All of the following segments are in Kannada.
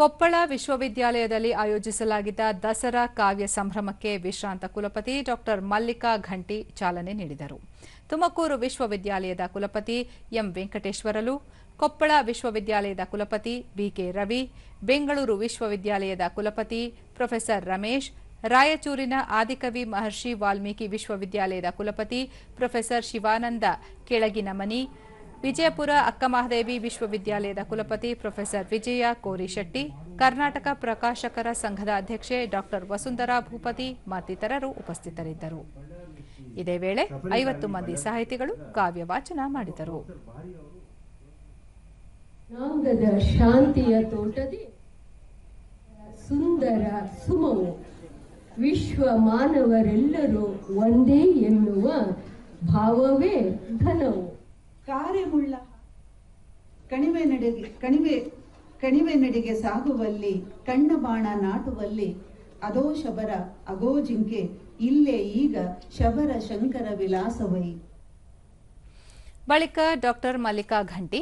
ಕೊಪ್ಪಳ ವಿಶ್ವವಿದ್ಯಾಲಯದಲ್ಲಿ ಆಯೋಜಿಸಲಾಗಿದ್ದ ದಸರಾ ಕಾವ್ಯ ಸಂಭ್ರಮಕ್ಕೆ ವಿಶ್ರಾಂತ ಕುಲಪತಿ ಡಾಕ್ಟರ್ ಮಲ್ಲಿಕಾ ಘಂಟಿ ಚಾಲನೆ ನೀಡಿದರು. ತುಮಕೂರು ವಿಶ್ವವಿದ್ಯಾಲಯದ ಕುಲಪತಿ ಎಂ. ವೆಂಕಟೇಶ್ವರಲು, ಕೊಪ್ಪಳ ವಿಶ್ವವಿದ್ಯಾಲಯದ ಕುಲಪತಿ ಬಿಕೆ ರವಿ, ಬೆಂಗಳೂರು ವಿಶ್ವವಿದ್ಯಾಲಯದ ಕುಲಪತಿ ಪ್ರೊಫೆಸರ್ ರಮೇಶ್, ರಾಯಚೂರಿನ ಆದಿಕವಿ ಮಹರ್ಷಿ ವಾಲ್ಮೀಕಿ ವಿಶ್ವವಿದ್ಯಾಲಯದ ಕುಲಪತಿ ಪ್ರೊಫೆಸರ್ ಶಿವಾನಂದ, ಕೆಳಗಿನಮನಿ ವಿಜಯಪುರ ಅಕ್ಕಮಹಾದೇವಿ ವಿಶ್ವವಿದ್ಯಾಲಯದ ಕುಲಪತಿ ಪ್ರೊಫೆಸರ್ ವಿಜಯ ಕೋರಿಶೆಟ್ಟಿ, ಕರ್ನಾಟಕ ಪ್ರಕಾಶಕರ ಸಂಘದ ಅಧ್ಯಕ್ಷೆ ಡಾಕ್ಟರ್ ವಸುಂಧರಾ ಭೂಪತಿ ಮತ್ತಿತರರು ಉಪಸ್ಥಿತರಿದ್ದರು. ಇದೇ ವೇಳೆ ಐವತ್ತು ಮಂದಿ ಸಾಹಿತಿಗಳು ಕಾವ್ಯ ವಾಚನ ಮಾಡಿದರು ಶಾಂತಿಯ ತೋಟದಿ, ಸುಂದರ ಸುಮವು, ವಿಶ್ವ ಮಾನವರೆಲ್ಲರೂ ಒಂದೇ ಎನ್ನುವ ಭಾವವೇ ಘನವು ಮುಳ್ಳ ಕಣಿವೆ ನಡೆಗೆ, ಕಣಿವೆ ಕಣಿವೆ ನಡೆಗೆ ಸಾಗುವಲ್ಲಿ, ಕಣ್ಣ ಬಾಣ ನಾಟುವಲ್ಲಿ, ಅದೋ ಶಬರ, ಅಗೋ ಜಿಂಕೆ, ಇಲ್ಲೇ ಈಗ ಶಬರ ಶಂಕರ ವಿಲಾಸವೈ. ಬಳಿಕ ಡಾಕ್ಟರ್ ಮಲ್ಲಿಕಾ ಘಂಟಿ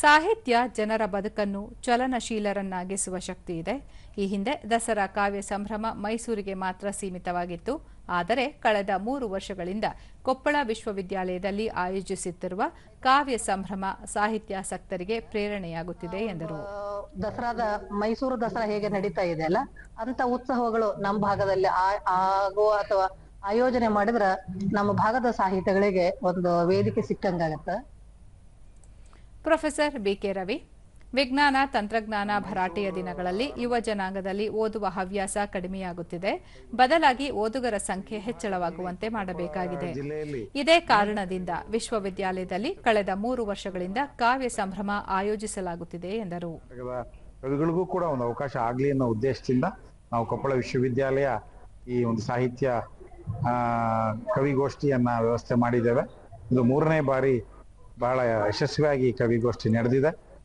ಸಾಹಿತ್ಯ ಜನರ ಬದುಕನ್ನು ಚಲನಶೀಲರನ್ನಾಗಿಸುವ ಶಕ್ತಿ ಇದೆ. ಈ ಹಿಂದೆ ದಸರಾ ಕಾವ್ಯ ಸಂಭ್ರಮ ಮೈಸೂರಿಗೆ ಮಾತ್ರ ಸೀಮಿತವಾಗಿತ್ತು. ಆದರೆ ಕಳೆದ ಮೂರು ವರ್ಷಗಳಿಂದ ಕೊಪ್ಪಳ ವಿಶ್ವವಿದ್ಯಾಲಯದಲ್ಲಿ ಆಯೋಜಿಸುತ್ತಿರುವ ಕಾವ್ಯ ಸಂಭ್ರಮ ಸಾಹಿತ್ಯಾಸಕ್ತರಿಗೆ ಪ್ರೇರಣೆಯಾಗುತ್ತಿದೆ ಎಂದರು. ದಸರಾದ ಮೈಸೂರು ದಸರಾ ಹೇಗೆ ನಡೀತಾ ಇದೆ ಅಲ್ಲ? ಅಂತ ಉತ್ಸವಗಳು ನಮ್ಮ ಭಾಗದಲ್ಲಿ ಆಗುವ ಅಥವಾ ಆಯೋಜನೆ ಮಾಡಿದ್ರ ನಮ್ಮ ಭಾಗದ ಸಾಹಿತ್ಯಗಳಿಗೆ ಒಂದು ವೇದಿಕೆ ಸಿಕ್ಕಂಗಾಗತ್ತ. ಪ್ರೊಫೆಸರ್ ಬಿಕೆ ರವಿ, ವಿಜ್ಞಾನ, ತಂತ್ರಜ್ಞಾನ ಭರಾಟೆಯ ದಿನಗಳಲ್ಲಿ ಯುವ ಜನಾಂಗದಲ್ಲಿ ಓದುವ ಹವ್ಯಾಸ ಕಡಿಮೆಯಾಗುತ್ತಿದೆ. ಬದಲಾಗಿ ಓದುಗರ ಸಂಖ್ಯೆ ಹೆಚ್ಚಳವಾಗುವಂತೆ ಮಾಡಬೇಕಾಗಿದೆ. ಇದೇ ಕಾರಣದಿಂದ ವಿಶ್ವವಿದ್ಯಾಲಯದಲ್ಲಿ ಕಳೆದ ಮೂರು ವರ್ಷಗಳಿಂದ ಕಾವ್ಯ ಸಂಭ್ರಮ ಆಯೋಜಿಸಲಾಗುತ್ತಿದೆ ಎಂದರು. ಕವಿಗಳಿಗೂ ಕೂಡ ಒಂದು ಅವಕಾಶ ಆಗಲಿ ಅನ್ನೋ ಉದ್ದೇಶದಿಂದ ನಾವು ಕೊಪ್ಪಳ ವಿಶ್ವವಿದ್ಯಾಲಯ ಈ ಒಂದು ಸಾಹಿತ್ಯ ಕವಿಗೋಷ್ಠಿಯನ್ನ ವ್ಯವಸ್ಥೆ ಮಾಡಿದ್ದೇವೆ. ಇದು ಮೂರನೇ ಬಾರಿ ಬಹಳ ಯಶಸ್ವಿಯಾಗಿ ಕವಿಗೋಷ್ಠಿ ನಡೆದಿದೆ.